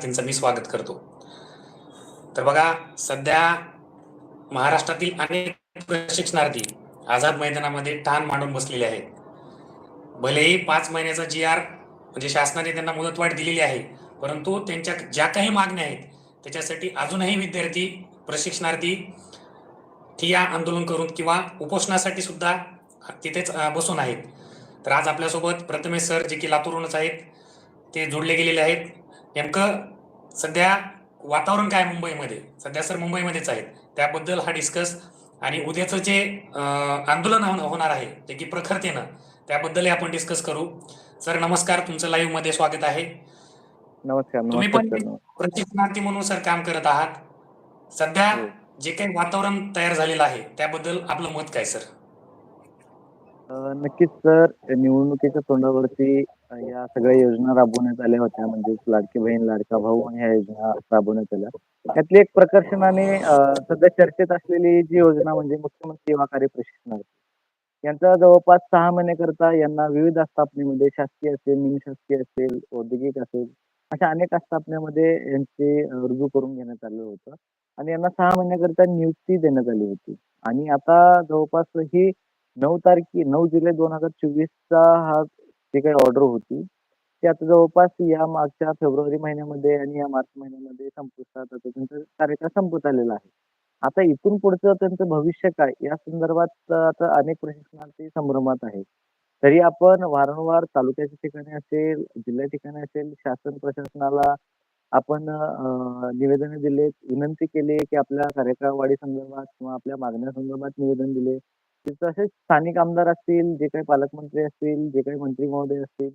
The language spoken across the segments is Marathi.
त्यांचं मी स्वागत करतो. तर बघा सध्या महाराष्ट्रातील अनेक प्रशिक्षणार्थी आझाद मैदानामध्ये ठाण मांडून बसलेले आहेत. भलेही पाच महिन्याचा जी आर म्हणजे शासनाने त्यांना मुदतवाढ दिलेली आहे परंतु त्यांच्या ज्या काही मागण्या आहेत त्याच्यासाठी अजूनही विद्यार्थी प्रशिक्षणार्थी ठिया आंदोलन करून किंवा उपोषणासाठी सुद्धा तिथेच बसून आहेत. तर आज आपल्यासोबत प्रथमेश सर जे की लातूरहूनच आहेत ते जोडले गेलेले आहेत. नेमकं सध्या वातावरण काय आहे मुंबईमध्ये? सध्या सर मुंबईमध्येच आहेत. त्याबद्दल हा डिस्कस आणि उद्याचं जे आंदोलन होण- होणार आहे जे की प्रखरतेनं त्याबद्दलही आपण डिस्कस करू. सर नमस्कार. तुमचं लाईव्हमध्ये स्वागत आहे. नमस्कार तुम्ही पण. प्रशिक्षणार्थी म्हणून सर काम करत आहात. सध्या हो. जे काही वातावरण तयार झालेलं आहे त्याबद्दल आपलं मत काय सर? नक्कीच सर. निवडणुकीच्या तोंडावरती या सगळ्या योजना राबवण्यात आल्या होत्या. म्हणजे लाडकी बहीण लाडका भाऊ ह्या योजना राबवण्यात आल्या. त्यातली एक प्रकर्षणाने सध्या चर्चेत असलेली जी योजना म्हणजे मुख्यमंत्री सेवा कार्य प्रशिक्षण यांचा जवळपास सहा महिन्याकरता यांना विविध आस्थापनेमध्ये शासकीय असेल निमशासकीय असेल औद्योगिक असेल अशा अनेक आस्थापनेमध्ये यांचे रुजू करून घेण्यात आलं होतं. आणि यांना सहा महिन्याकरता नियुक्ती देण्यात आली होती. आणि आता जवळपास ही नऊ तारखे नऊ जुलै दोन हजार चोवीसचा हा जी काही ऑर्डर होती ती आता जवळपास या मागच्या फेब्रुवारी महिन्यामध्ये आणि या मार्च महिन्यामध्ये संपुष्टात आता त्यांचा कार्यकाळ संपत आलेला आहे. आता इथून पुढचं त्यांचं भविष्य काय या संदर्भात आता अनेक प्रशिक्षणार्थी संभ्रमात आहेत. तरी आपण वारंवार तालुक्याच्या ठिकाणी असेल जिल्हा ठिकाणी असेल शासन प्रशासनाला आपण निवेदन दिले विनंती केली की आपल्या कार्यकाळ वाढी संदर्भात किंवा आपल्या मागण्या संदर्भात निवेदन दिले. तसेच स्थानिक आमदार असतील जे काही पालकमंत्री असतील जे काही मंत्री महोदय असतील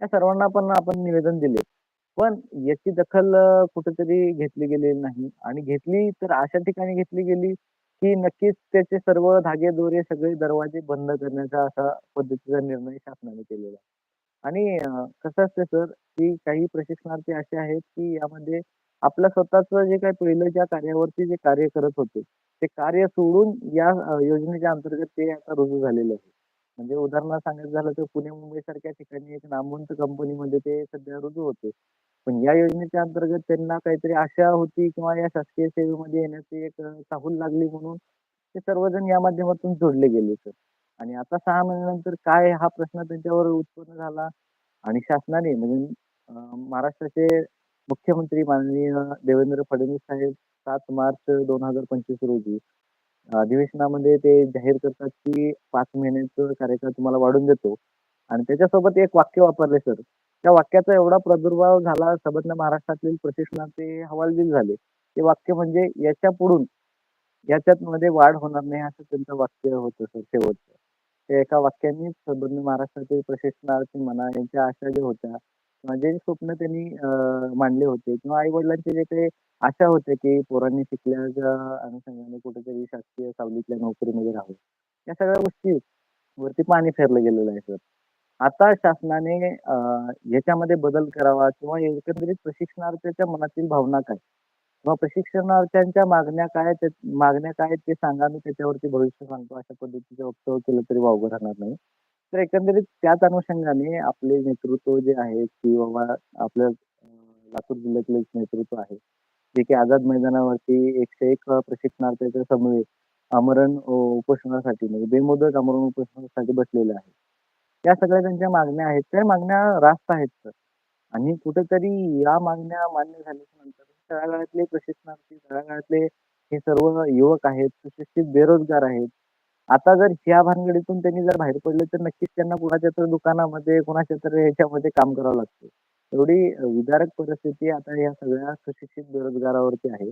या सर्वांना पण आपण निवेदन दिले. पण याची दखल कुठेतरी घेतली गेलेली नाही. आणि घेतली तर अशा ठिकाणी घेतली गेली की नक्कीच त्याचे सर्व धागे दोरे सगळे दरवाजे बंद करण्याचा असा पद्धतीचा निर्णय शासनाने केलेला आहे. आणि अं, कसं असतं सर की काही प्रशिक्षणार्थी असे आहेत की यामध्ये आपलं स्वतःच जे काही पहिलं ज्या कार्यावरती जे कार्य करत होते ते कार्य सोडून या योजनेच्या अंतर्गत ते आता रुजू झालेले आहे म्हणजे उदाहरणार्थ सांगायचं झालं तर पुणे मुंबई सारख्या ठिकाणी एक नामवंत कंपनीमध्ये ते सध्या रुजू होते. पण या योजनेच्या अंतर्गत त्यांना काहीतरी आशा होती किंवा या शासकीय सेवेमध्ये येण्याची एक अ, चाहूल लागली म्हणून ते सर्वजण या माध्यमातून जोडले गेले सर आणि आता सहा महिन्यानंतर काय हा प्रश्न त्यांच्यावर उत्पन्न झाला आणि शासनाने म्हणजे महाराष्ट्राचे मुख्यमंत्री माननीय देवेंद्र फडणवीस साहेब सात मार्च दोन हजार पंचवीस रोजी. अधिवेशनामध्ये ते जाहीर करतात की पाच महिन्याचं कार्यकाळ तुम्हाला वाढून देतो. आणि त्याच्यासोबत एक वाक्य वापरले सर. त्या वाक्याचा एवढा प्रादुर्भाव झाला सबंध महाराष्ट्रातील प्रशिक्षणाचे हवालदिल झाले. ते वाक्य म्हणजे याच्या पुढून याच्यात मध्ये वाढ होणार नाही असं त्यांचं वाक्य होतं सर शेवटचं. ते एका वाक्याने सबंध महाराष्ट्रातील प्रशिक्षणार्थी म्हणा यांच्या आशा ज्या होत्या किंवा जे स्वप्न त्यांनी मांडले होते किंवा आई वडिलांचे जे काही आशा होते की पोरांनी शिकल्याच्या अनुषंगाने कुठेतरी शासकीय सावलीतल्या नोकरीमध्ये राहावं या सगळ्या गोष्टी वरती पाणी फेरलं गेलेलं आहे सर. आता शासनाने अं, याच्यामध्ये बदल करावा किंवा एकंदरीत प्रशिक्षणार्थ्याच्या मनातील भावना काय? किंवा प्रशिक्षणार्थ्यांच्या मागण्या काय त्या मागण्या काय आहेत ते सांगा मी त्याच्यावरती भविष्य सांगतो अशा पद्धतीचं वक्तव्य केलं तरी वावगं राहणार नाही. तर एकंदरीत त्याच अनुषंगाने आपले नेतृत्व जे आहे की बाबा आपल्या लातूर जिल्ह्यातलं एक नेतृत्व आहे. जे की आझाद मैदानावरती एकशे एक प्रशिक्षणार्थ्याच्या समवेत आमरण उपोषणासाठी म्हणजे बेमुदत आमरण उपोषणासाठी बसलेले आहे. या सगळ्या त्यांच्या मागण्या आहेत. त्या मागण्या रास्त आहेत सर. आणि कुठेतरी या मागण्या मान्य झाल्याच्यानंतर तळागाळातले प्रशिक्षणार्थी तळागाळातले हे सर्व युवक आहेत सुशिक्षित बेरोजगार आहेत आता जर ह्या भानगडीतून त्यांनी जर बाहेर पडले तर नक्कीच त्यांना कुणाच्या तर दुकानामध्ये कुणाच्या तर ह्याच्यामध्ये काम करावं लागतं. एवढी विदारक परिस्थिती आता या सगळ्या सुशिक्षित बेरोजगारावरती आहे.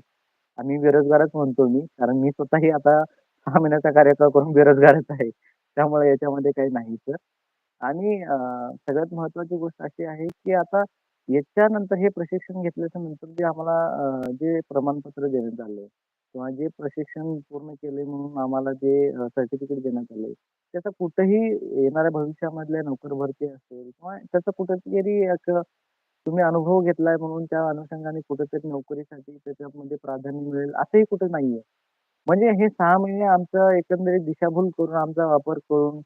आम्ही बेरोजगारच म्हणतो मी कारण मी स्वतःही आता सहा महिन्याचा कार्यकाळ करून बेरोजगारच आहे. त्यामुळे याच्यामध्ये काही नाही सर आणि सगळ्यात महत्वाची गोष्ट अशी आहे की आता याच्यानंतर हे प्रशिक्षण घेतल्याच्या नंतर जे आम्हाला जे प्रमाणपत्र देण्यात आलं किंवा जे प्रशिक्षण पूर्ण केले म्हणून आम्हाला जे सर्टिफिकेट देण्यात आले त्याचा कुठेही येणाऱ्या भविष्यामधल्या नोकर भरती असेल किंवा त्याचा कुठेतरी एक तुम्ही अनुभव घेतलाय म्हणून त्या अनुषंगाने कुठेतरी नोकरीसाठी त्याच्यामध्ये प्राधान्य मिळेल असंही कुठे नाहीये. म्हणजे हे सहा महिने आमचं एकंदरीत दिशाभूल करून आमचा वापर करून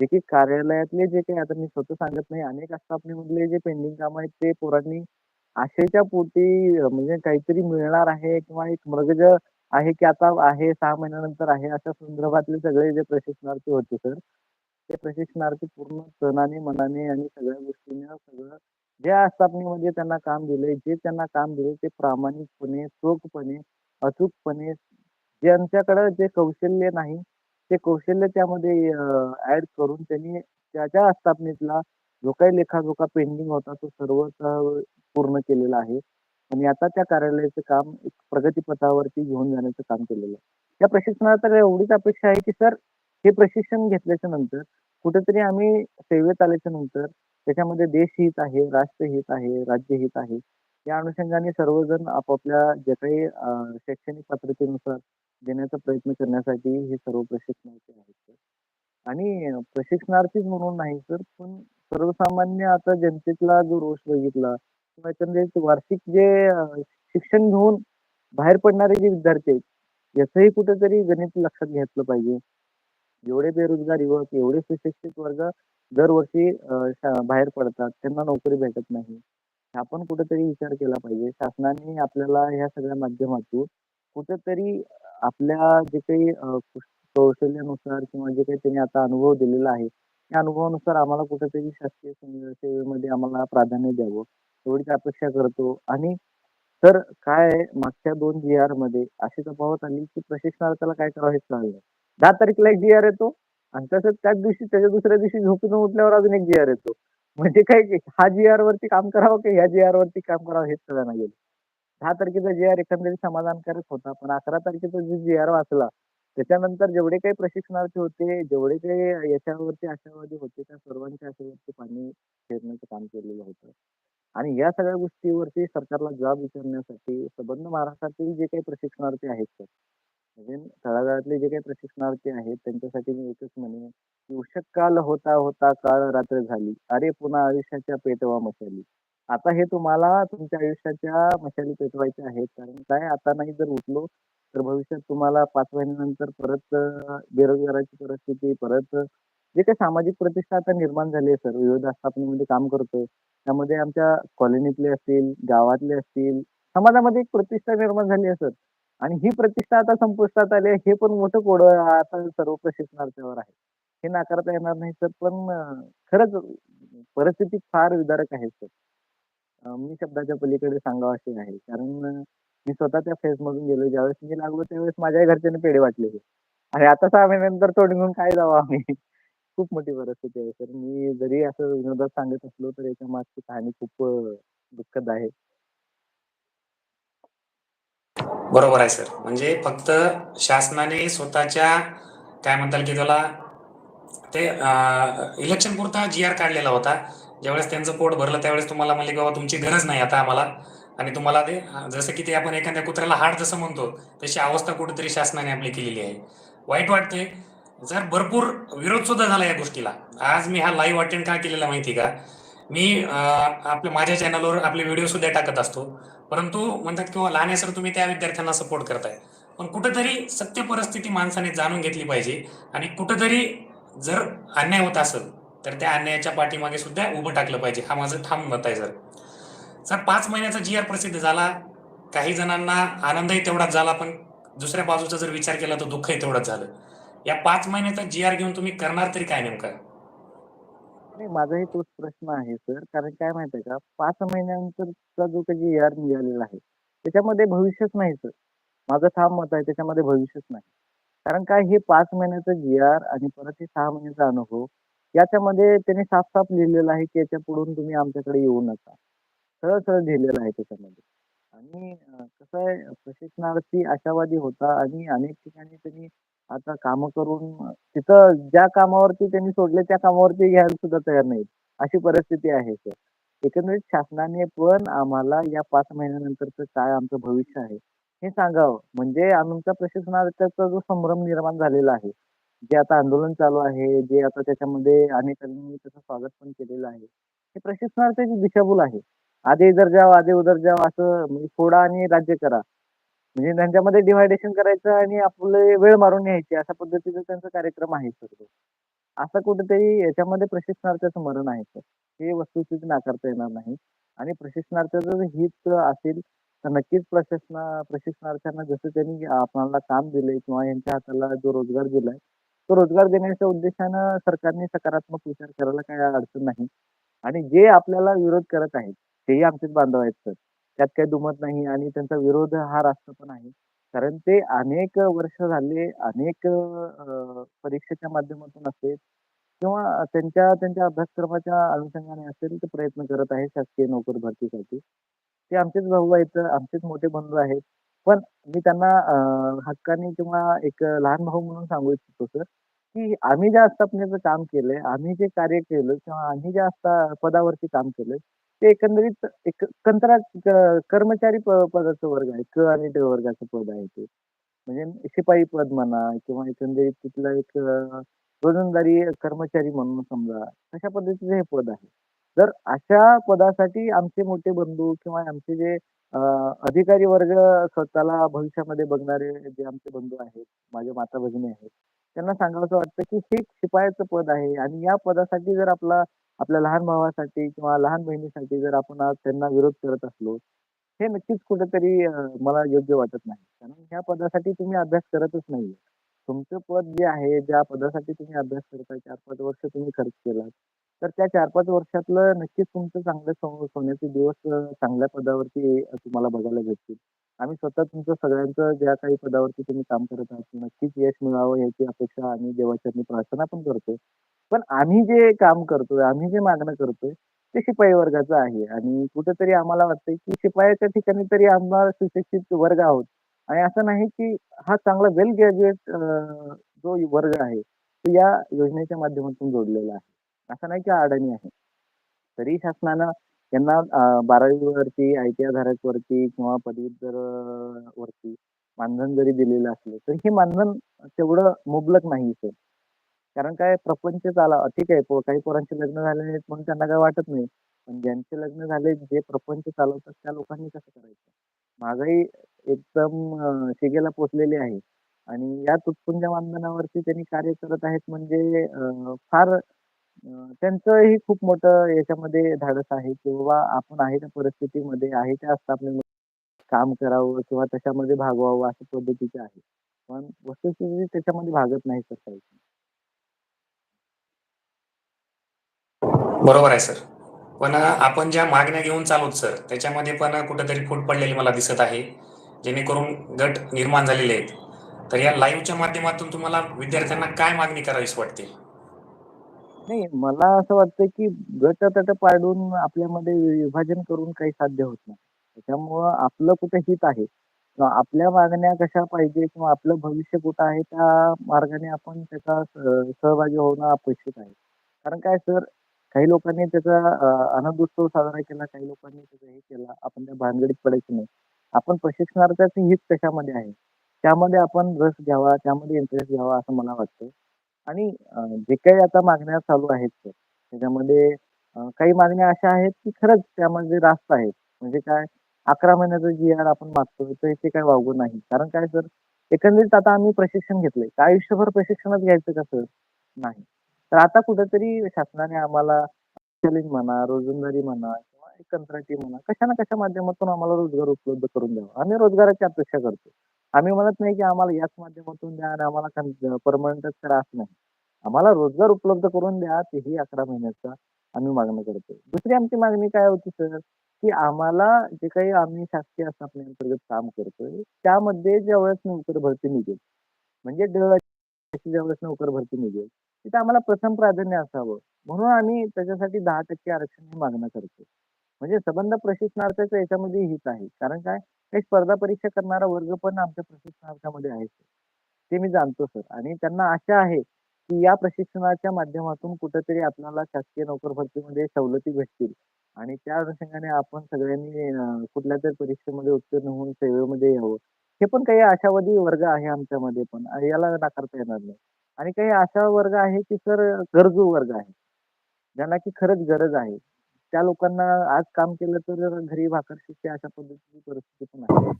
जे की कार्यालयातले जे काही आता मी स्वतः सांगत नाही अनेक आस्थापनेमधले जे पेंडिंग काम आहेत ते पोरांनी आशेच्या पोटी अ, म्हणजे काहीतरी मिळणार आहे किंवा एक मृगज आहे की आता आहे सहा महिन्यानंतर आहे अशा संदर्भातले सगळे जे प्रशिक्षणार्थी होते सर, ते प्रशिक्षणार्थी पूर्ण सणाने मनाने आणि सगळ्या गोष्टीने सगळं ज्या आस्थापनेमध्ये त्यांना काम दिले जे त्यांना काम दिले ते प्रामाणिकपणे, चोखपणे, अचूकपणे ज्यांच्याकडे जे कौशल्य नाही, ते कौशल्य त्यामध्ये ऍड करून त्यांनी त्याच्या आस्थापनेतला जो काही लेखाजोखा पेंडिंग होता तो सर्व पूर्ण केलेला आहे. आणि आता त्या कार्यालयाचं काम एक प्रगतीपथावरती घेऊन जाण्याचं काम केलेलं आहे. या प्रशिक्षणाला एवढीच अपेक्षा आहे की सर हे प्रशिक्षण घेतल्याच्या नंतर कुठेतरी आम्ही सेवेत आल्याच्यानंतर त्याच्यामध्ये देशहित आहे, राष्ट्रहित आहे, राज्यहित आहे. या अनुषंगाने सर्वजण आपापल्या जे काही अ, शैक्षणिक पात्रतेनुसार देण्याचा प्रयत्न करण्यासाठी हे सर्व प्रशिक्षणार्थी आहेत सर. आणि प्रशिक्षणार्थीच म्हणून नाही सर, पण सर्वसामान्य आता जनतेतला जो रोष बघितला एकंदरीत वार्षिक जे अ, शिक्षण घेऊन बाहेर पडणारे जे विद्यार्थी आहेत, याचंही कुठेतरी गणित लक्षात घेतलं पाहिजे. एवढे बेरोजगार युवक, एवढे सुशिक्षित वर्ग दरवर्षी अ, शा बाहेर पडतात. त्यांना नोकरी भेटत नाही. आपण कुठेतरी विचार केला पाहिजे. शासनाने आपल्याला ह्या सगळ्या माध्यमातून कुठेतरी आपल्या जे काही अ, कौशल्यानुसार किंवा जे काही त्यांनी आता अनुभव दिलेला आहे, त्या अनुभवानुसार आम्हाला कुठेतरी शासकीय सेवेमध्ये आम्हाला प्राधान्य द्यावं, एवढीच अपेक्षा करतो. आणि तर काय आहे मागच्या दोन जी आरमध्ये अशी तफावत आली की प्रशिक्षणार्थाला काय करावं हेच कळलं नाही. 10 तारखेला एक जी-आर येतो आणि तसंच त्याच दिवशी त्याच्या दुसऱ्या दिवशी झोपून उठल्यावर अजून एक जी-आर येतो. म्हणजे काय की हा जी-आर वरती काम करावं की ह्या जी-आर वरती काम करावं हेच कळेना गेलं. दहा तारखेचा जी-आर एकंदरीत समाधानकारक होता. पण 11 तारखेचा जो जी-आर वाचला, त्याच्यानंतर जेवढे काही प्रशिक्षणार्थी होते, जेवढे काही याच्यावरती आशावादी होते, त्या सर्वांच्या आशेवरती पाणी फेरण्याचं काम केलेलं होतं. आणि या सगळ्या गोष्टीवरती सरकारला जाब विचारण्यासाठी संबंध महाराष्ट्रातील जे काही प्रशिक्षणार्थी आहेत सर, म्हणजे तळागाळातले जे काही प्रशिक्षणार्थी आहेत त्यांच्यासाठी मी एकच म्हणेन, की उषक काल होता होता काळ रात्र झाली, अरे पुन्हा आयुष्याच्या पेटवा मशाली." आता हे तुम्हाला तुमच्या आयुष्याच्या मशाली पेटवायच्या आहेत. कारण काय आता नाही जर उठलो, तर भविष्यात तुम्हाला पाच महिन्यानंतर परत बेरोजगाराची परिस्थिती, परत जे काही सामाजिक प्रतिष्ठा आता निर्माण झाली आहे सर, विविध आस्थापनेमध्ये काम करतोय. त्यामध्ये आमच्या कॉलनीतले असतील, गावातले असतील, समाजामध्ये एक प्रतिष्ठा निर्माण झाली आहे सर. आणि ही प्रतिष्ठा आता संपुष्टात आली आहे, हे पण मोठं कोड आता सर्व प्रशिक्षणार्थ्यावर आहे. हे नाकारता येणार नाही सर, पण खरंच परिस्थिती फार विदारक आहे सर. मी शब्दाच्या पलीकडे सांगावं आहे. कारण मी स्वतः त्या फेजमधून गेलो ज्यावेळेस मी लागलो त्यावेळेस माझ्याही घरच्यांनी पेढे वाटलेले. आणि आता सहा महिन्यानंतर तोडून घेऊन काय जावं आम्ही? खूप मोठी परिस्थिती आहे सर. मी जरी असं विनोदात सांगत असलो, तर याच्या मागची कहाणी खूप अ, दुःखद आहे. बरोबर आहे सर. म्हणजे फक्त शासनाने स्वतःच्या काय म्हणताल की त्याला ते इलेक्शन पुरता जी-आर काढलेला होता. ज्यावेळेस त्यांचं पोट भरलं त्यावेळेस तुम्हाला म्हणले की बाबा तुमची गरज नाही आता आम्हाला आणि तुम्हाला ते जसं की ते आपण एखाद्या कुत्र्याला हाड जसं म्हणतो, तशी अवस्था कुठेतरी शासनाने आपली केलेली आहे. वाईट वाटतंय. जर भरपूर विरोध सुद्धा झाला या गोष्टीला. आज मी हा लाईव्ह अटेंड का केलेला माहिती आहे का? मी आपल्या माझ्या चॅनलवर आपले व्हिडिओ सुद्धा टाकत असतो. परंतु म्हणतात किंवा हो, लहान सर तुम्ही त्या विद्यार्थ्यांना सपोर्ट करताय. पण कुठेतरी सत्य परिस्थिती माणसाने जाणून घेतली पाहिजे आणि कुठेतरी जर अन्याय होत असेल, तर त्या अन्यायाच्या पाठीमागे सुद्धा उभं टाकलं पाहिजे. हा माझं ठाम मत आहे सर. सर पाच महिन्याचा जी-आर प्रसिद्ध झाला. काही जणांना आनंदही तेवढाच झाला, पण दुसऱ्या बाजूचा जर विचार केला तर दुःखही तेवढंच झालं. या पाच महिन्याचा जी-आर घेऊन तुम्ही करणार तरी काय नेमकं? नाही माझाही तोच प्रश्न आहे सर. कारण काय माहिती आहे का, पाच महिन्यानंतरचा जो काही जी-आर निघालेला आहे, त्याच्यामध्ये भविष्यच नाही सर. माझं ठाम मत आहे त्याच्यामध्ये भविष्यच नाही. कारण काय हे पाच महिन्याचा जी-आर आणि परत हे सहा महिन्याचा अनुभव, याच्यामध्ये त्यांनी साफ-साफ लिहिलेलं आहे, की याच्या पुढून तुम्ही आमच्याकडे येऊ नका. सरळ-सरळ लिहिलेलं आहे त्याच्यामध्ये. आणि कसं आहे प्रशिक्षणार्थी आशावादी होता आणि अनेक ठिकाणी त्यांनी आता कामं करून तिथं ज्या कामावरती त्यांनी सोडले त्या कामावरती घ्यायला सुद्धा तयार नाहीत. अशी परिस्थिती आहे सर. एकंदरीत शासनाने पण आम्हाला या 5 महिन्यानंतरचं काय आमचं भविष्य आहे, हे सांगावं. म्हणजे आमच्या प्रशासनाचा जो संभ्रम निर्माण झालेला आहे, जे आता आंदोलन चालू आहे, जे आता त्याच्यामध्ये अनेकांनी त्याचं स्वागत पण केलेलं आहे. हे प्रशिक्षणार्थीची दिशाभूल आहे. आधे इधर जाओ, आधे उधर जाओ असं म्हणजे फोडा आणि राज्य करा. म्हणजे त्यांच्यामध्ये डिव्हायडेशन करायचं आणि आपले वेळ मारून न्यायची अशा पद्धतीचा त्यांचा कार्यक्रम आहे सर असं कुठेतरी याच्यामध्ये प्रशिक्षणार्थीचं मरण आहे सर. हे वस्तुस्थिती नाकारता येणार नाही. आणि प्रशिक्षणार्थ जर हित असेल तर नक्कीच प्रशिक्षणा प्रशिक्षणार्थ्यांना जसं त्यांनी आपणाला काम दिले किंवा यांच्या हाताला जो रोजगार दिलाय तो रोजगार देण्याच्या उद्देशानं सरकारने सकारात्मक विचार करायला काही अडचण नाही आणि जे आपल्याला विरोध करत आहेत तेही आमचेच बांधव आहेत सर त्यात काही दुमत नाही आणि त्यांचा विरोध हा रास्त पण आहे. कारण ते अनेक वर्ष झाले अनेक अ, परीक्षेच्या माध्यमातून असेल किंवा त्यांच्या त्यांच्या अभ्यासक्रमाच्या अनुषंगाने असेल ते प्रयत्न करत आहेत शासकीय नोकर भरतीसाठी. ते आमचेच भाऊ आहेत आमचेच मोठे बंधू आहेत. पण मी त्यांना अ, हक्काने किंवा एक लहान भाऊ म्हणून सांगू इच्छितो सर की आम्ही ज्या आस्थापनेचं काम केलंय आम्ही जे कार्य केलं किंवा आम्ही ज्या आस्था पदावरती काम केलंय ते एकंदरीत एक कंत्राट क- कर्मचारी प- पदाचं वर्ग आहे. क आणि ड वर्गाचं पद आहे ते. म्हणजे शिपाई पद म्हणा किंवा एकंदरीत तिथलं एक अ, रोजंदारी कर्मचारी म्हणून समजा अशा पद्धतीचं हे पद आहे. तर अशा पदासाठी आमचे मोठे बंधू किंवा आमचे जे अ, अधिकारी वर्ग स्वतःला भविष्यामध्ये बघणारे जे आमचे बंधू आहेत माझ्या माता भगिनी आहेत त्यांना सांगावंसं वाटतं की हे शिपायाचं पद आहे आणि या पदासाठी जर आपला आपल्या लहान भावासाठी किंवा लहान बहिणीसाठी जर आपण आज त्यांना विरोध करत असलो हे नक्कीच कुठेतरी मला योग्य वाटत नाही. कारण ह्या पदासाठी तुम्ही अभ्यास करतच नाहीये. तुमचं पद जे आहे ज्या पदासाठी तुम्ही अभ्यास करताय चार पाच वर्ष तुम्ही खर्च केलात तर त्या चार पाच वर्षातलं नक्कीच तुमचं चांगलं सो- सोन्याचे दिवस अ, चांगल्या पदावरती अ, तुम्हाला बघायला भेटतील. आम्ही स्वतः तुमचं सगळ्यांचं ज्या काही पदावरती तुम्ही काम करत आहात नक्कीच यश मिळावं याची अपेक्षा आम्ही देवाच्या प्रार्थना पण करतो. पण आम्ही जे काम करतोय आम्ही जे मागणं करतोय ते शिपाई वर्गाचं आहे. आणि कुठेतरी आम्हाला वाटतंय की शिपायाच्या ठिकाणी तरी आम्हाला सुशिक्षित वर्ग आहोत. आणि असं नाही की हा चांगला वेल ग्रॅज्युएट जो वर्ग आहे तो या योजनेच्या माध्यमातून जोडलेला आहे. असं नाही की अडाणी आहे. तरी शासनानं त्यांना अ, बारावीवरती आय टी आधारक वरती किंवा पदवीधर अ, वरती मानधन जरी दिलेलं असलं तरी हे मानधन तेवढं मुबलक नाही सर. कारण काय प्रपंच चाला ठीक आहे पो- काही पोरांचे लग्न झाले नाहीत म्हणून त्यांना काय वाटत नाही. पण ज्यांचे लग्न झाले जे प्रपंच चालवतात त्या लोकांनी कसं करायचं? माझाही एकदम अ, शिगेला पोचलेली आहे. आणि या तुटपुंज्या मानधनावरती त्यांनी कार्य करत आहेत म्हणजे अ, फार अ, त्यांचंही खूप मोठं याच्यामध्ये धाडस आहे किंवा आपण आहे त्या परिस्थितीमध्ये आहे त्या स्थापनेमध्ये काम करावं किंवा त्याच्यामध्ये भागवावं अशा पद्धतीचे आहे. पण वस्तुस्थिती त्याच्यामध्ये भागत नाही सर काही. बरोबर आहे सर. पण आपण ज्या मागण्या घेऊन चालूत सर त्याच्यामध्ये पण कुठेतरी फूट पडलेली मला दिसत आहे जेणेकरून गट निर्माण झालेले आहेत. तर या लाईव्हच्या माध्यमातून तुम्हाला विद्यार्थ्यांना काय मागणी करावीच वाटते? नाही मला असं वाटतं की गट तट पाडून आपल्यामध्ये विभाजन करून काही साध्य होत नाही. त्याच्यामुळं आपलं कुठं हित आहे? किंवा आपल्या मागण्या कशा पाहिजे किंवा आपलं भविष्य कुठं आहे? त्या मार्गाने आपण त्याचा सहभागी होणं अपेक्षित आहे. कारण काय सर काही लोकांनी त्याचा अं, आनंद उत्सव साजरा केला काही लोकांनी त्याचं हे केला आपण त्या भानगडीत पडायचं नाही. आपण प्रशिक्षणार्थ हित कशामध्ये आहे? त्यामध्ये आपण रस घ्यावा त्यामध्ये इंटरेस्ट घ्यावा असं मला वाटतं. आणि जे काही आता मागण्या चालू आहेत सर त्याच्यामध्ये काही मागण्या अशा आहेत की खरंच त्यामध्ये रास्त आहेत म्हणजे काय अकरा महिन्याचं जी आर आपण मागतोय तर ते काय वावगं नाही. कारण काय सर एकंदरीत आता आम्ही प्रशिक्षण घेतलंय. का आयुष्यभर प्रशिक्षणच घ्यायचं का सर नाही. तर आता कुठेतरी शासनाने आम्हाला चॅलेंज म्हणा रोजंदारी म्हणा किंवा एक कंत्राटी म्हणा कशा ना कशा माध्यमातून आम्हाला रोजगार उपलब्ध करून द्यावा. आम्ही रोजगाराची अपेक्षा करतो. आम्ही म्हणत नाही की आम्हाला याच माध्यमातून द्या आणि आम्हाला परमनंटच करा असं नाही. आम्हाला रोजगार उपलब्ध करून द्या तेही अकरा महिन्याचा आम्ही मागणी करतो. दुसरी आमची मागणी काय होती सर की आम्हाला जे काही आम्ही शासकीय अंतर्गत काम करतोय त्यामध्ये ज्यावेळेस नोकर भरती निघेल म्हणजे ज्यावेळेस नोकर भरती निघेल तिथे आम्हाला प्रथम प्राधान्य असावं. म्हणून आम्ही त्याच्यासाठी दहा टक्के आरक्षण ही मागणं करतो. म्हणजे संबंध प्रशिक्षणार्थाचं याच्यामध्ये हित आहे. कारण काय? काही स्पर्धा परीक्षा करणारा वर्ग पण आमच्या प्रशिक्षणार्थामध्ये आहे ते मी जाणतो सर. आणि त्यांना आशा आहे की या प्रशिक्षणाच्या माध्यमातून कुठेतरी आपल्याला शासकीय नोकर भरतीमध्ये सवलती भेटतील. आणि त्या अनुषंगाने आपण सगळ्यांनी कुठल्या तरी परीक्षेमध्ये उत्तीर्ण होऊन सेवेमध्ये यावं. हे पण काही आशावादी वर्ग आहे आमच्यामध्ये पण. आणि याला नाकारता येणार नाही. आणि काही अशा वर्ग आहे की सर गरजू वर्ग आहे. ज्यांना की खरंच गरज आहे. त्या लोकांना आज काम केलं तर घरी भाकर शिकते अशा पद्धतीची परिस्थिती पण आहे.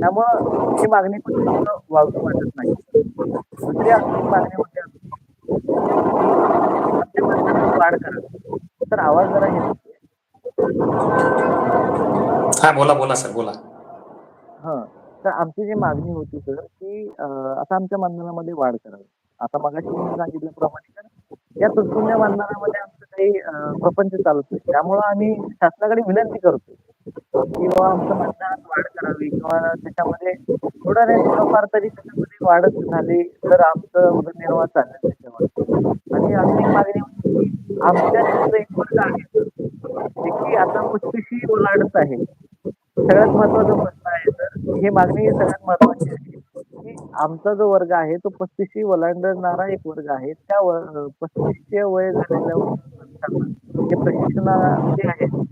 त्यामुळं ही मागणी पण वावगी वाटत नाही. दुसरी मागणी मागण्यात वाढ करा. तर आवाज जरा घेतला हा बोला बोला सर बोला. हां. तर आमची जी मागणी होती सर, की आता आमच्या मानधनामध्ये वाढ करावी. आता मगाशी सांगितल्याप्रमाणे तर या तुटपुंज्या मानधनामध्ये आमचं काही प्रपंच चालत नाही. त्यामुळं आम्ही शासनाकडे विनंती करतो, की बाबा आमचं मानधनात वाढ करावी किंवा त्याच्यामध्ये थोडं नाही थोडंफार तरी त्याच्यामध्ये वाढच झाली तर आमचं उदरनिर्वाह चालेल त्याच्यावर. आणि अजून एक मागणी होती, की आमच्या एक वर्ग आहे की आता 35शी ओलाडत आहे. सगळ्यात महत्वाचं हे मागणी सगळ्यात महत्त्वाची आहे, की आमचा जो वर्ग आहे तो 35शी वलांडणारा एक वर्ग आहे. त्या व अ, 35चे वय झालेल्या जे प्रशिक्षणार्थी आहेत,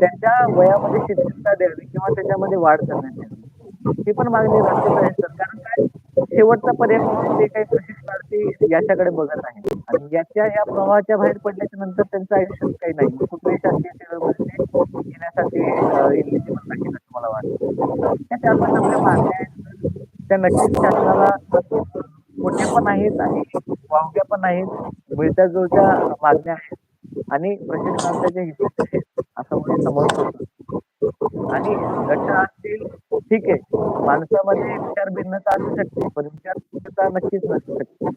त्यांच्या वयामध्ये शिथिलता द्यावी किंवा त्याच्यामध्ये वाढ करण्यात यावी. ही पण मागणी राखीव आहे कारण काय शेवटचा पर्याय म्हणून ते काही प्रशिक्षणार्थी याच्याकडे बघत आहे आणि याच्या या प्रवाहाच्या बाहेर पडल्याच्या नंतर त्यांचं आयुष्य काही नाही. कुठल्याही शासकीय सेवेमध्ये येण्यासाठी असं मला वाटतं. त्या 4-5 आपल्या मागण्या आहेत त्या नक्कीच शासनाला मोठ्या पण आहेत आणि वावग्या पण आहेत. मिळत्या-जुळत्या मागण्या आहेत आणि प्रशिक्षणार्थ्याच्या हिशोब आहेत, असं म्हणजे समजतो आणि घटना असतील ठीक आहे. माणसामध्ये विचार भिन्नता असू शकते, पण विचार भिन्नता नक्कीच नसू शकते.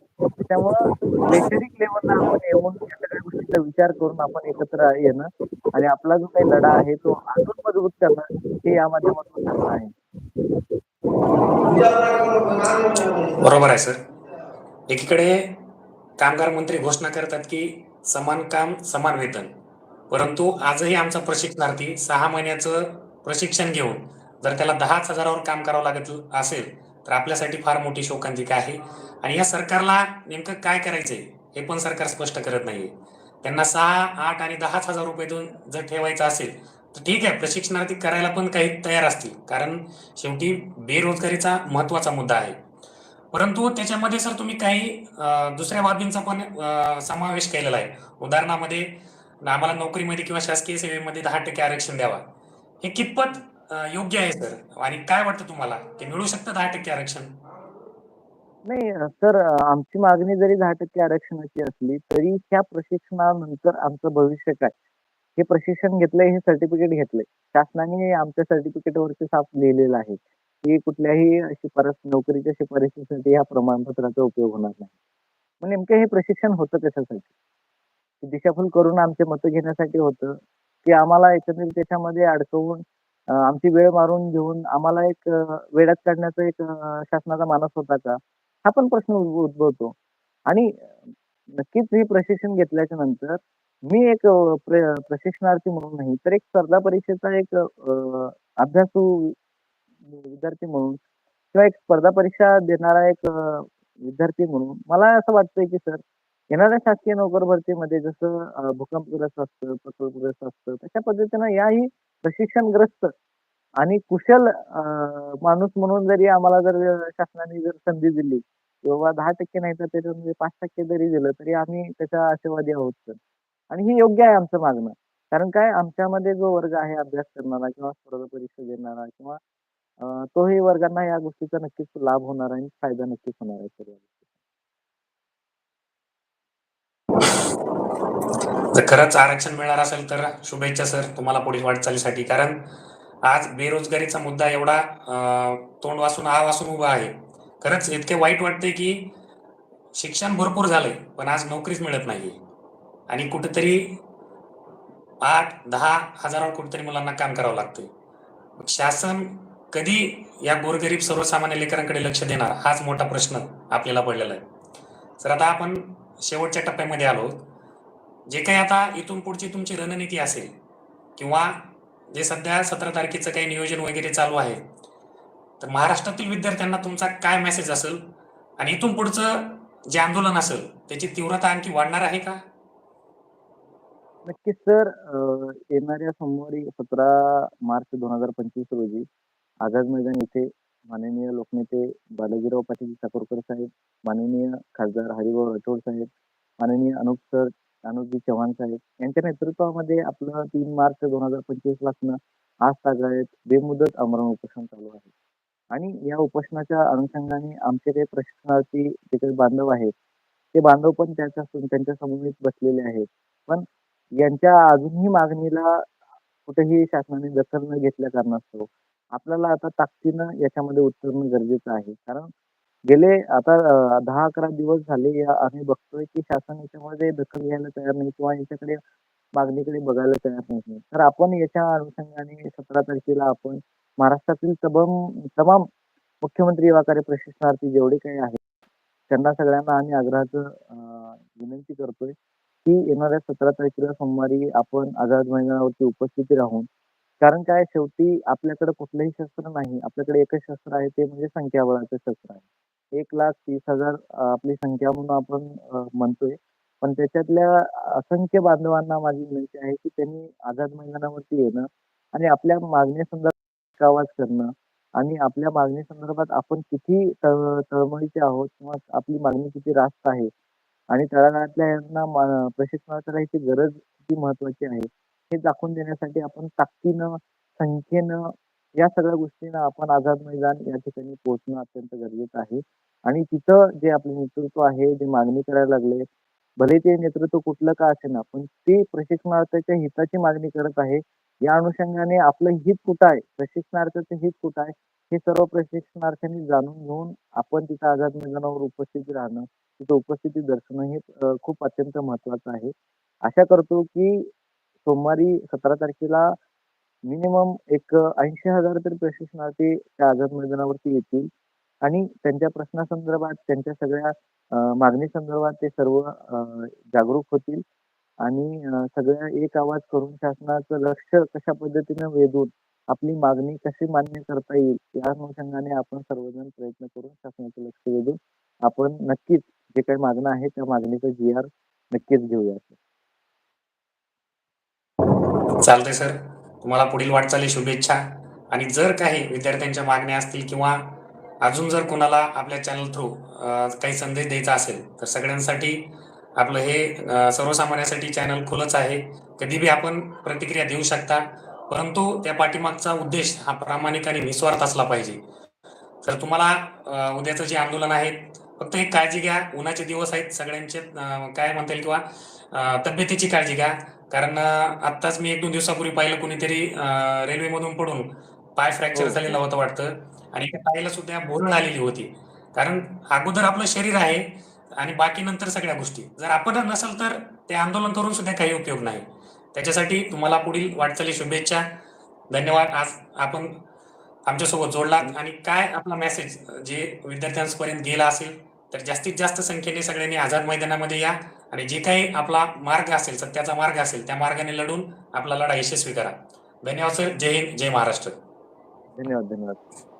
त्यामुळं वैचारिक लेवलला आपण येऊन या सगळ्या गोष्टीचा विचार करून आपण एकत्र येणं आणि आपला जो काही लढा आहे तो अजून मजबूत करणं, हे या माध्यमातून करणं आहे. बरोबर आहे सर. एकीकडे कामगार मंत्री घोषणा करतात की समान काम समान वेतन. परंतु आजही आमचा प्रशिक्षणार्थी सहा महिन्याचं प्रशिक्षण घेऊन जर त्याला 10च हजारावर काम करावं लागत असेल, तर आपल्यासाठी फार मोठी शोकांतिका आहे. आणि या सरकारला नेमकं काय करायचंय हे पण सरकार स्पष्ट करत नाहीये. त्यांना 6, 8 आणि 10च हजार रुपये देऊन जर ठेवायचं असेल, तर ठीक आहे प्रशिक्षणार्थी करायला पण काही तयार असतील. कारण शेवटी बेरोजगारीचा महत्त्वाचा मुद्दा आहे. परंतु त्याच्यामध्ये सर तुम्ही काही दुसऱ्या बाबींचा पण समावेश केलेला आहे. उदाहरणामध्ये आम्हाला नोकरीमध्ये किंवा शासकीय सेवेमध्ये 10% आरक्षण द्यावा. हे कितपत योग्य आहे सर? आणि काय वाटतं तुम्हाला, ते मिळू शकतं 10% आरक्षण? नाही सर आमची मागणी जरी 10% आरक्षणाची असली, तरी त्या प्रशिक्षणानंतर आमचं भविष्य काय? हे प्रशिक्षण घेतलंय, हे सर्टिफिकेट घेतलंय. शासनाने आमच्या सर्टिफिकेटवरती साफ लिहिलेलं आहे, की कुठल्याही शिफारस नोकरीच्या शिफारशीसाठी या प्रमाणपत्राचा उपयोग होणार नाही. मग नेमकं हे प्रशिक्षण होतं कशासाठी? दिशाभूल करून आमचे मतं घेण्यासाठी होतं, की आम्हाला एकंदरीत त्याच्यामध्ये अडकवून अ, आमची वेळ मारून घेऊन आम्हाला एक अ, वेड्यात काढण्याचा एक अ, शासनाचा मानस होता का? हा पण प्रश्न उद्भवतो. आणि नक्कीच हे प्रशिक्षण घेतल्याच्या नंतर मी एक अ, प्र प्रशिक्षणार्थी म्हणून नाही, तर एक स्पर्धा परीक्षेचा एक अ, अभ्यासू विद्यार्थी म्हणून किंवा एक स्पर्धा परीक्षा देणारा एक अ, विद्यार्थी म्हणून मला असं वाटतंय, की सर येणाऱ्या शासकीय नोकर भरतीमध्ये जसं अ, भूकंपग्रस्त असतं, प्रकल्पग्रस्त असतं, तशा पद्धतीनं याही प्रशिक्षणग्रस्त आणि कुशल माणूस म्हणून जरी आम्हाला जर शासनाने जर संधी दिली, किंवा 10% नाही तर त्याच्यामध्ये म्हणजे पाच टक्के जरी दिलं, तरी आम्ही त्याच्या आशावादी आहोत सर. आणि हे योग्य आहे आमचं मागणं. कारण काय आमच्यामध्ये जो वर्ग आहे अभ्यास करणारा किंवा स्पर्धा परीक्षा देणारा किंवा तोही वर्गांना या गोष्टीचा नक्कीच लाभ होणार आहे आणि फायदा नक्कीच होणार आहे सर. जर खरंच आरक्षण मिळणार असेल तर शुभेच्छा सर तुम्हाला पुढील वाटचालीसाठी. कारण आज बेरोजगारीचा मुद्दा एवढा तोंड वासून आ वासून उभा आहे. खरंच इतके वाईट वाटते की शिक्षण भरपूर झालंय, पण आज नोकरीच मिळत नाही आणि कुठेतरी आठ दहा हजारावर कुठेतरी मुलांना काम करावं लागतंय. मग शासन कधी या गोरगरीब सर्वसामान्य लेकरांकडे लक्ष देणार हाच मोठा प्रश्न आपल्याला पडलेला आहे. तर आता आपण शेवटच्या टप्प्यामध्ये आलो. जे काही आता इथून पुढची तुमची रणनीती असेल किंवा जे सध्या 17 तारखेचं काही नियोजन वगैरे चालू आहे. तर महाराष्ट्रातील विद्यार्थ्यांना तुमचा काय मेसेज असेल? आणि इथून पुढचं जे आंदोलन असेल, त्याची तीव्रता आणखी वाढणार आहे का? नक्कीच सर. येणाऱ्या सोमवारी 17 मार्च 2025 रोजी आझाद मैदान येथे माननीय लोकनेते बालाजीराव पाटील चाकूरकर साहेब, माननीय खासदार हरिभाऊ राठोड साहेब, माननीय अनुप सर, अनुजी चव्हाण साहेब यांच्या नेतृत्वामध्ये आपलं तीन मार्च 2025 पासनं आज तागायत बेमुदत आमरण उपोषण चालू आहे. आणि या उपोषणाच्या अनुषंगाने आमचे काही प्रशिक्षणार्थी जे काही बांधव आहेत, ते बांधव पण त्याच्या त्यांच्या समवेत बसलेले आहेत. पण यांच्या अजूनही मागणीला कुठेही शासनाने दखल न घेतल्या कारणास्तव आपल्याला आता ताकदीनं याच्यामध्ये उतरणं गरजेचं आहे कारण गेले आता अ, दहा अकरा दिवस झाले या आम्ही बघतोय की शासन याच्यामध्ये दखल घ्यायला तयार नाही किंवा याच्याकडे मागणीकडे बघायला तयार नाही. तर आपण याच्या अनुषंगाने सतरा तारखेला आपण महाराष्ट्रातील तमाम तमाम मुख्यमंत्री युवा कार्य प्रशिक्षणार्थी जेवढे काही आहेत त्यांना सगळ्यांना आम्ही आग्रहाचं अं, विनंती करतोय की येणाऱ्या सतरा तारखेला सोमवारी आपण आझाद मैदानावरती उपस्थिती राहून कारण काय शेवटी आपल्याकडे कुठलंही शस्त्र नाही आपल्याकडे एकच शस्त्र आहे ते म्हणजे संख्याबळाचं शस्त्र आहे. एक लाख तीस हजार आपली संख्या म्हणून आपण म्हणतोय. पण त्याच्यातल्या असंख्य बांधवांना माझी विनंती आहे की त्यांनी आझाद मैदानावरती येणं आणि आपल्या मागणीसंदर्भात आवाज करणं आणि आपल्या मागणी संदर्भात आपण किती तळ तळमळीचे आहोत किंवा आपली मागणी किती रास्त आहे आणि तळागाळातल्या यांना मा- गरज किती महत्वाची आहे हे दाखवून देण्यासाठी आपण ताकदीनं संख्येनं या सगळ्या गोष्टींना आपण आझाद मैदान या ठिकाणी पोहोचणं अत्यंत गरजेचं आहे. आणि तिथं जे आपले नेतृत्व आहे जे मागणी करायला लागले भले ते नेतृत्व कुठलं का असे ना पण ते प्रशिक्षणार्थीच्या हिताची मागणी करत आहे. या अनुषंगाने आपलं हित कुठं आहे? प्रशिक्षणार्थीचं हित कुठं आहे? हे सर्व प्रशिक्षणार्थ्यांनी जाणून घेऊन आपण तिथं आझाद मैदानावर उपस्थित राहणं तिथं उपस्थिती दर्शवणं हे खूप अत्यंत महत्वाचं आहे. आशा करतो की सोमवारी सतरा तारखेला मिनिमम एक ऐंशी हजार तरी प्रशिक्षणार्थी त्या आझाद मैदानावरती येतील. आणि त्यांच्या प्रश्नासंदर्भात त्यांच्या सगळ्या अ, मागणी संदर्भात ते सर्व अ, जागरूक होतील. आणि सगळ्या एक आवाज करून शासनाचं लक्ष कशा पद्धतीनं वेधून आपली मागणी कशी मान्य करता येईल या अनुषंगाने आपण सर्वजण प्रयत्न करून शासनाचं लक्ष वेधून आपण नक्कीच जे काही मागणं आहे त्या मागणीचं जी आर नक्कीच घेऊया चालतंय सर. तुम्हाला पुढील वाटचाली शुभेच्छा. आणि जर काही विद्यार्थ्यांच्या मागण्या असतील किंवा अजून जर कोणाला आपल्या चॅनल थ्रू काही संदेश द्यायचा असेल तर सगळ्यांसाठी आपलं हे सर्वसामान्यासाठी चॅनल खुलंच आहे. कधीबी आपण प्रतिक्रिया देऊ शकता परंतु त्या पाठीमागचा उद्देश हा प्रामाणिक आणि निस्वार्थ असला पाहिजे. तर तुम्हाला उद्याचं जे आंदोलन आहे फक्त एक काळजी घ्या. उन्हाचे दिवस आहेत सगळ्यांचे काय म्हणता येईल किंवा तब्येतीची काळजी घ्या. कारण आत्ताच मी एक दोन दिवसापूर्वी पाहिलं कुणीतरी रेल्वेमधून पडून पाय फ्रॅक्चर हो. झालेला होता वाटतं. आणि त्या पायाला सुद्धा बोलण आलेली होती. कारण अगोदर आपलं शरीर आहे आणि बाकी नंतर सगळ्या गोष्टी. जर आपण नसेल तर ते आंदोलन करून सुद्धा काही उपयोग नाही. त्याच्यासाठी तुम्हाला पुढील वाटचाली शुभेच्छा. धन्यवाद. आज आपण आमच्यासोबत जोडलात. आणि काय आपला मेसेज जे विद्यार्थ्यांपर्यंत गेला असेल तर जास्तीत जास्त संख्येने सगळ्यांनी आझाद मैदानामध्ये या. आणि जे काही आपला मार्ग असेल सत्याचा मार्ग असेल त्या मार्गाने लढून आपला लढा यशस्वी करा. धन्यवाद सर. जय हिंद जय महाराष्ट्र. धन्यवाद धन्यवाद.